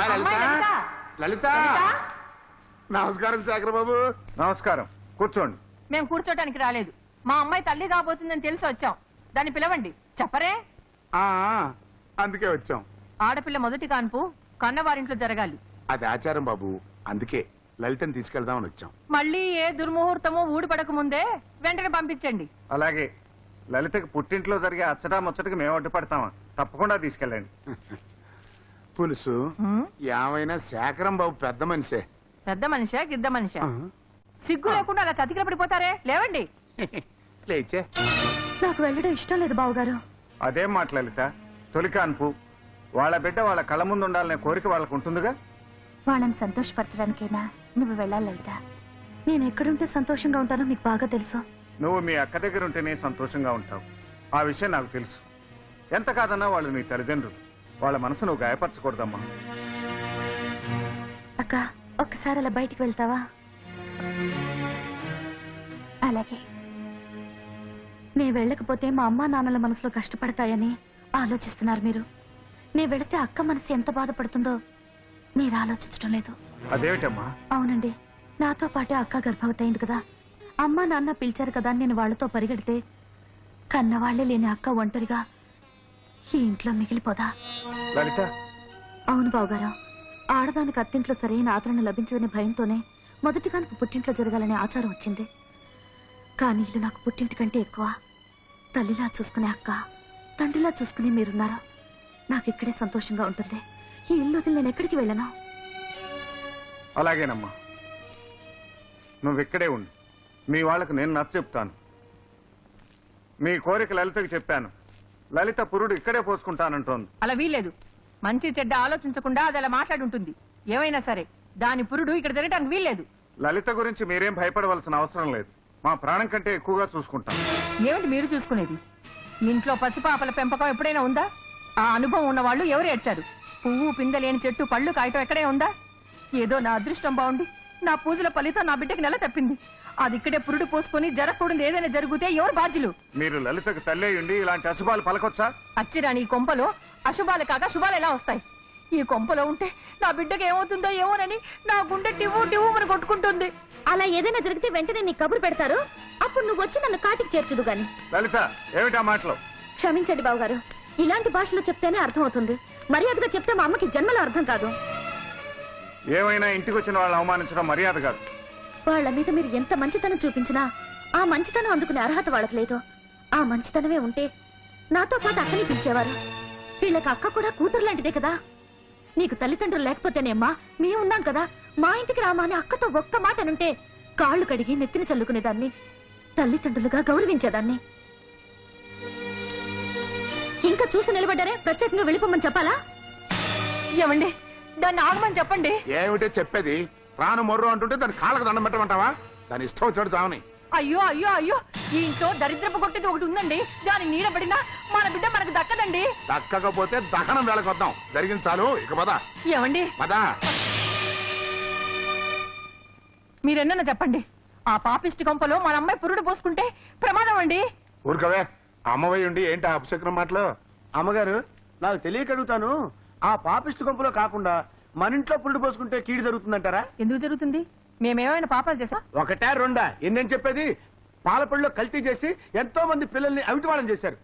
అమ్మాయి లలిత? లలిత? నమస్కారం శేఖర్ బాబు నమస్కారం. కూర్చోండి. మేము కూర్చోటానికి రాలేదు. మా అమ్మాయి తల్లి కాబోతుందని తెలిసి వచ్చాం. దాన్ని పిలవండి. చెప్పరే? ఆ, అందుకే వచ్చాం. ఆడపిల్ల మొదటి కాన్పు కన్నవారింట్లో జరగాలి. అది ఆచారం బాబు. అందుకే లలితని తీసుకెళ్దామని వచ్చాం. మళ్ళీ ఏ దుర్ముహూర్తమో ఊడిపడక ముందే వెంటనే పంపించండి. అలాగే. లలితకి పుట్టింట్లో జరిగే అచ్చటా ముచ్చటకి మేము అడ్డుపడతామా తప్పకుండా తీసుకెళ్ళండి. పులుసు? ఏమైనా శేఖరం బాబు పెద్ద మనిషే. పెద్ద మనిషా గిద్ద మనిషా? సిగ్గు లేకుండా అలా చతికిల పడిపోతారే? లేవండి. లేచే. నాకు వెళ్ళడం ఇష్టం లేదు బావగారు. అదేం మాట లలిత. తొలి కాన్పు వాళ్ళ బిడ్డ వాళ్ళ కళ్ళ ముందు ఉండాలనే కోరిక వాళ్ళకు ఉంటుందిగా? వాళ్ళని సంతోషపరచడానికైనా నువ్వు వెళ్ళాలి లలిత. నేను ఎక్కడుంటే సంతోషంగా ఉంటానో మీకు బాగా తెలుసు. నువ్వు మీ అక్క దగ్గర ఉంటేనే సంతోషంగా ఉంటావు. ఆ విషయం నాకు తెలుసు. ఎంత కాదన్నా వాళ్ళు నీ తల్లిదండ్రులు. వాళ్ళ మనసు నువ్వు గాయపరచకూడదమ్మా. అక్క ఒక్కసారి అలా బయటికి వెళ్తావా? అలాగే. నే వెళ్ళకపోతే మా అమ్మా నాన్నల మనసులో కష్టపడతాయని ఆలోచిస్తున్నారు మీరు. నే వెళితే అక్క మనసు ఎంత బాధపడుతుందో మీరు ఆలోచించడం లేదు. అదేమిటమ్మా? అవునండి. నాతో పాటే అక్క గర్భవతి అయింది కదా. అమ్మ నాన్న పిలిచారు కదా అని నేను వాళ్ళతో పరిగెడితే కన్నవాళ్ళే లేని అక్క ఒంటరిగా ఈ ఇంట్లో మిగిలిపోదా? లలిత. అవును బావగారు. ఆడదానికి అత్తింట్లో సరైన ఆదరణ లభించదని భయంతోనే మొదటి కానుక పుట్టింట్లో జరగాలనే ఆచారం వచ్చింది. కానీ ఇల్లు నాకు పుట్టింటి కంటే ఎక్కువ. తల్లిలా చూసుకునే అక్క తండ్రిలా చూసుకునే మీరున్నారు? నాకు ఇక్కడే సంతోషంగా ఉంటుంది. ఈ ఇల్లు వదిలి నేను ఎక్కడికి వెళ్ళను? అలాగేనమ్మా. నువ్వు ఇక్కడే ఉండు. మీ వాళ్ళకు నేను నచ్చ చెప్తాను. మీ కోరిక లలితకి చెప్పాను. లలిత పురుడు ఇక్కడే పోసుకుంటానంటోంది. అలా వీల్లేదు. మంచి చెడ్డ ఆలోచించకుండా అది అలా మాట్లాడుంటుంది. ఏమైనా సరే దాని పురుడు ఇక్కడ జరగటానికి వీల్లేదు. లలిత గురించి మీరేం భయపడవలసిన అవసరం లేదు. మా ప్రాణం కంటే ఎక్కువగా చూసుకుంటాం ఏమిటి మీరు చూసుకునేది? ఇంట్లో పసిపాపల పెంపకం ఎప్పుడైనా ఉందా? ఆ అనుభవం ఉన్న వాళ్ళు ఎవరు ఏడ్చారు? పువ్వు పిందలేని చెట్టు పళ్ళు కాయటం ఎక్కడే ఉందా? ఏదో నా అదృష్టం బాగుండి నా పూజల ఫలితం నా బిడ్డకి నెల తప్పింది. అది ఇక్కడే పురుడు పోసుకొని జరగకూడదు ఏదైనా జరిగితే ఎవరు బాధ్యులు? మీరు లలితకు తల్లే ఉండి ఇలాంటి అశుభాలు పలకొచ్చా? అచ్చిరాని ఈ కొంపలో అశుభాలు కాక శుభాలు ఎలా వస్తాయి? ఈ కొంపలో ఉంటే నా బిడ్డకి ఏమవుతుందో ఏమోనని నా గుండె టివ్వు టివ్వు అని కొట్టుకుంటుంది. అలా ఏదైనా జరిగితే వెంటనే నీ కబురు పెడతారు. అప్పుడు నువ్వు వచ్చి నన్ను కాటికి చేర్చుదు గాని. లలిత ఏమిటా మాటలు? క్షమించండి బావగారు. ఇలాంటి భాషలో చెప్తేనే అర్థమవుతుంది. మర్యాదగా చెప్తే మా అమ్మకి జన్మలో అర్థం కాదు. ఏమైనా ఇంటికి వచ్చిన వాళ్ళని అవమానించడం మర్యాద కాదు. వాళ్ళ మీద మీరు ఎంత మంచితనం చూపించినా ఆ మంచితనం అందుకునే అర్హత వాళ్ళకి లేదు. ఆ మంచితనమే ఉంటే నాతో పాటు అక్కని పిలిచేవారు. వీళ్ళకి అక్క కూడా కూతురు లాంటిదే కదా. నీకు తల్లిదండ్రులు లేకపోతేనేమ్మా మేము ఉన్నాం కదా. మా ఇంటికి రామా అని అక్కతో ఒక్క మాట అనుంటే కాళ్ళు కడిగి నెత్తిన చల్లుకునేదాన్ని తల్లిదండ్రులుగా గౌరవించేదాన్ని. ఇంకా చూసి నిలబడ్డారే? ప్రత్యేకంగా వెళ్ళిపోమని చెప్పాలా? ఏమండి? దాన్ని ఆగమని చెప్పండి. ఏమిటో చెప్పేది? ప్రాణం మొర్రు అంటుంటే దాని కాళ్ళకు దండం పెట్టమంటావా? దాని ఇష్టం వచ్చాడు చావని. అయ్యో అయ్యో అయ్యో. ఈ ఇంట్లో దరిద్రపు కొట్టేది ఒకటి ఉందండి. దాని నీడబడినా మన బిడ్డ మనకు దక్కదండి. దక్కకపోతే దహనం వేళకు వద్దాం. జరిగింది చాలు. ఇక పద. ఏమండి? పద. మీరెన్న చెప్పండి. ఆ పాపిష్టి కొంపలో మన అమ్మాయి పురుడు పోసుకుంటే ప్రమాదం అండి. ఊరుకవే. అమ్మవై ఉండి ఏంటి ఆ అపశకునం మాటలు? అమ్మగారు నాకు తెలియక అడుగుతాను. ఆ పాపిష్టి కొంపలో కాకుండా మన ఇంట్లో పురుడు పోసుకుంటే కీడు జరుగుతుందంటారా? ఎందుకు జరుగుతుంది? మేమేమైనా పాపాలు చేసా ఒకటా రెండా? ఎన్నేం చెప్పేది? పాలపళ్ళలో కల్తీ చేసి ఎంతో మంది పిల్లల్ని అవిటివాళం చేశారు.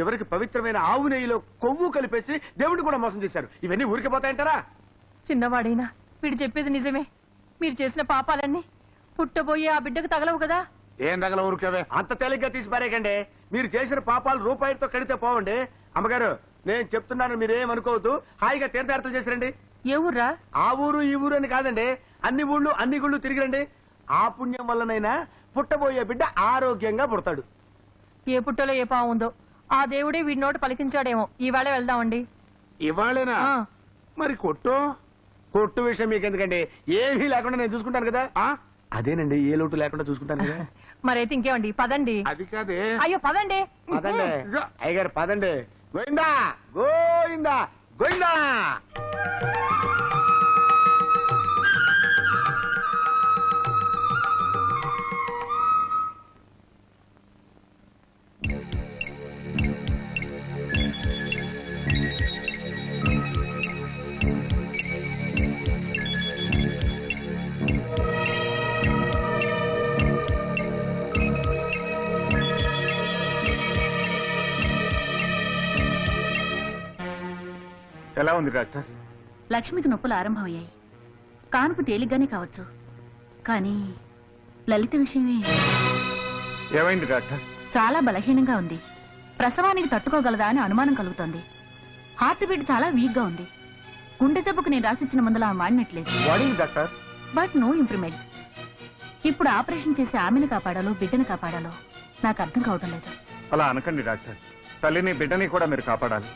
చివరికి పవిత్రమైన ఆవు నెయ్యిలో కొవ్వు కలిపేసి దేవుడిని కూడా మోసం చేశారు. ఇవన్నీ ఊరికి పోతాయంటారా? చిన్నవాడైనా వీడు చెప్పేది నిజమే. మీరు చేసిన పాపాలన్నీ పుట్టబోయే ఆ బిడ్డకు తగలవు కదా. ఏం తగల ఊరుకవే అంత తేలిగ్గా తీసి పారేయకండి. మీరు చేసిన పాపాలు రూపాయితో కడితే పోవండి. అమ్మగారు నేను చెప్తున్నాను మీరేమనుకోవద్దు. హాయిగా తీర్థయాత్రలు చేసిరండి. ఏ ఊర్రా? ఆ ఊరు ఈ ఊరు అని కాదండి. అన్ని ఊళ్ళు అన్ని గుళ్ళు తిరిగిరండి. ఆ పుణ్యం వల్లనైనా పుట్టబోయే బిడ్డ ఆరోగ్యంగా పుడతాడు. ఏ పుట్టలో ఏ పావు ఉందో. ఆ దేవుడే వీడి నోట పలికించాడేమో. ఈవేళ వెళ్దామండి. ఇవాళేనా? ఆ. మరి కొట్టు? కొట్టు విషయం మీకు ఎందుకండి ఏమీ లేకుండా నేను చూసుకుంటాను కదా? ఆ? అదేనండి ఏ లోటు లేకుండా చూసుకుంటాను కదా? మరైతే ఇంకేమండి? పదండి. అది కాదే. అయ్యో పదండి. పదండి. అయ్యగారు పదండి. గోయిందా గోయిందా గోయిందా ఎలా ఉంది డాక్టర్. లక్ష్మికి నొప్పులు ఆరంభమయ్యాయి. కానుపు తేలిగ్గానే కావచ్చు. కానీ లలిత విషయమే. ఏమైంది డాక్టర్? చాలా బలహీనంగా ఉంది. ప్రసవానికి తట్టుకోగలదా అని అనుమానం కలుగుతోంది. హార్ట్ బీట్ చాలా వీక్గా ఉంది. గుండె జబ్బుకు నేను రాసిచ్చిన మందులు ఆమె వాడినట్లేదు. వాడింది డాక్టర్? But no improvement. ఇప్పుడు ఆపరేషన్ చేసి ఆమెను కాపాడాలో బిడ్డను కాపాడాలో నాకు అర్థం కావడం లేదు. అలా అనకండి డాక్టర్. తల్లిని బిడ్డని కూడా మీరు కాపాడాలి.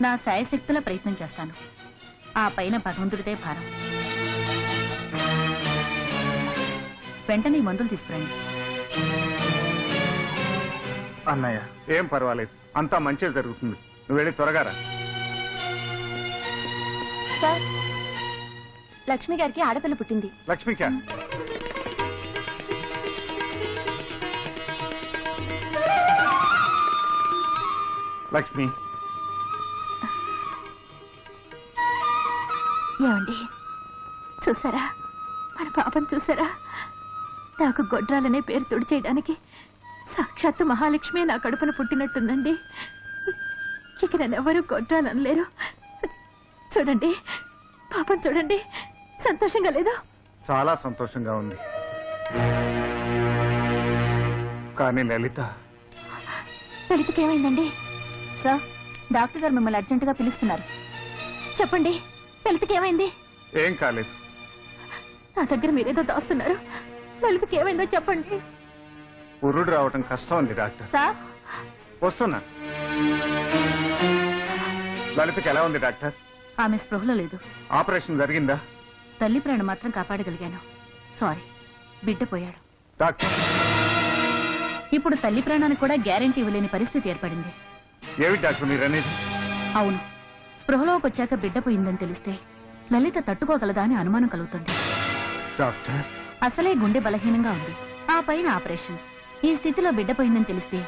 నా శాయశక్తుల ప్రయత్నం చేస్తాను. ఆ పైన భగవంతుడిదే భారం. వెంటనే మందులు తీసుకురండి. అన్నయ్య ఏం పర్వాలేదు. అంతా మంచిగా జరుగుతుంది. నువ్వు వెళ్ళి త్వరగా రా. సార్ లక్ష్మి గారికి ఆడపిల్ల పుట్టింది. లక్ష్మిక? లక్ష్మి చూసారా? మన పాపం చూసారా? నాకు గొడ్రాలనే పేరు తుడిచేయడానికి సాక్షాత్తు మహాలక్ష్మి నా కడుపున పుట్టినట్టుందండి. ఇక నన్నెవరూ గొడ్రాలనలేరు చూడండి పాపం చూడండి. సంతోషంగా లేదు? చాలా సంతోషంగా ఉంది. కానీ లలిత. లలితకి ఏమైందండి? సార్ డాక్టర్ గారు మిమ్మల్ని అర్జెంటుగా పిలుస్తున్నారు. చెప్పండి లలితకి ఏమైంది? ఏం కాలేదు. నా దగ్గర మీరేదో దాస్తున్నారు. లలితకి ఏమైందో చెప్పండి. పురుడు రావటం కష్టం ఉంది డాక్టర్. సార్? వస్తున్నా. లలితకి ఎలా ఉంది డాక్టర్? ఆమె స్పృహలో లేదు. ఆపరేషన్ జరిగిందా? తల్లి ప్రాణం మాత్రం కాపాడగలిగాను. సారీ బిడ్డ పోయాడు. డాక్టర్. ఇప్పుడు తల్లి ప్రాణానికి కూడా గ్యారెంటీ ఇవ్వలేని పరిస్థితి ఏర్పడింది. ఏమి డాక్టర్ మీరు అనేది? అవును స్పృహలోకి వచ్చాక బిడ్డ పోయిందని తెలిస్తే లలిత తట్టుకోగలదా అని అనుమానం కలుగుతుంది. డాక్టర్? అసలే గుండె బలహీనంగా ఉంది. ఆ పైన ఆపరేషన్. ఈ స్థితిలో బిడ్డ పోయిందని తెలిస్తే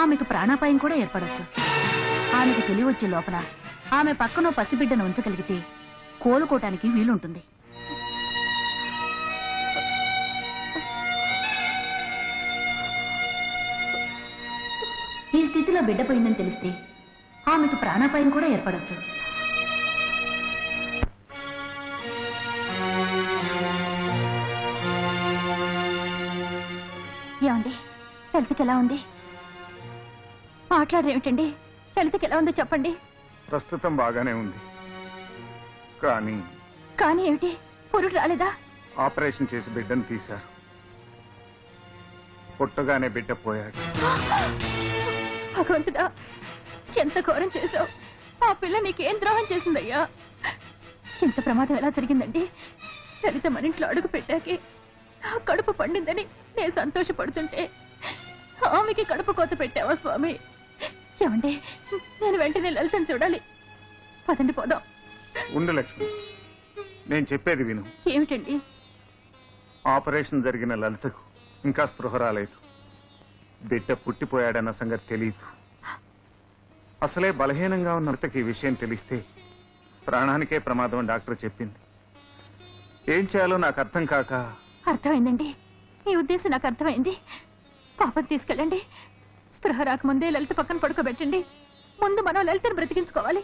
ఆమెకు ప్రాణాపాయం కూడా ఏర్పడొచ్చు. ఆమెకు తెలివొచ్చే లోపల ఆమె పక్కన పసిబిడ్డను ఉంచగలిగితే కోలుకోటానికి వీలుంటుంది. ఈ స్థితిలో బిడ్డ పోయిందని తెలిస్తే ఆమెకు ప్రాణాపాయం కూడా ఏర్పడొచ్చు. లలితకి ఎలా ఉంది మాట్లాడరేమిటండి? లలితకి ఎలా ఉందో చెప్పండి. ప్రస్తుతం బాగానే ఉంది. కానీ కానీ ఏమిటి? పురుడు రాలేదా? ఆపరేషన్ చేసి బిడ్డను తీశారు. పుట్టగానే బిడ్డ పోయాడు. భగవంతుడా ఎంత ఘోరం చేశావు. ఆ పిల్ల నీకేం ద్రోహం చేసిందయ్యా? ఇంత ప్రమాదం ఎలా జరిగిందండి? లలిత మన ఇంట్లో అడుగు పెట్టాకి నా కడుపు పండిందని నేను సంతోషపడుతుంటే ఆమెకి కడుపు కోత పెట్టావా స్వామి? ఏమండి నేను వెంటనే లలితను చూడాలి. పదండి పోదాం. ఉండు లక్ష్మి నేను చెప్పేది విను. ఏమిటండి? ఆపరేషన్ జరిగిన లలితకు ఇంకా స్పృహ రాలేదు. బిడ్డ పుట్టిపోయాడన్న సంగతి తెలియదు. అసలే బలహీనంగా ఉన్న లలితకి ఈ విషయం తెలిస్తే ప్రాణానికే ప్రమాదం డాక్టర్ చెప్పింది. ఏం చేయాలో నాకు అర్థం కాక అర్థమైందండి. మీ ఉద్దేశం నాకు అర్థమైంది. పాపం తీసుకెళ్ళండి. స్పృహ రాకముందే లలిత పక్కన పడుకోబెట్టండి. ముందు మనం లలితను బ్రతికించుకోవాలి.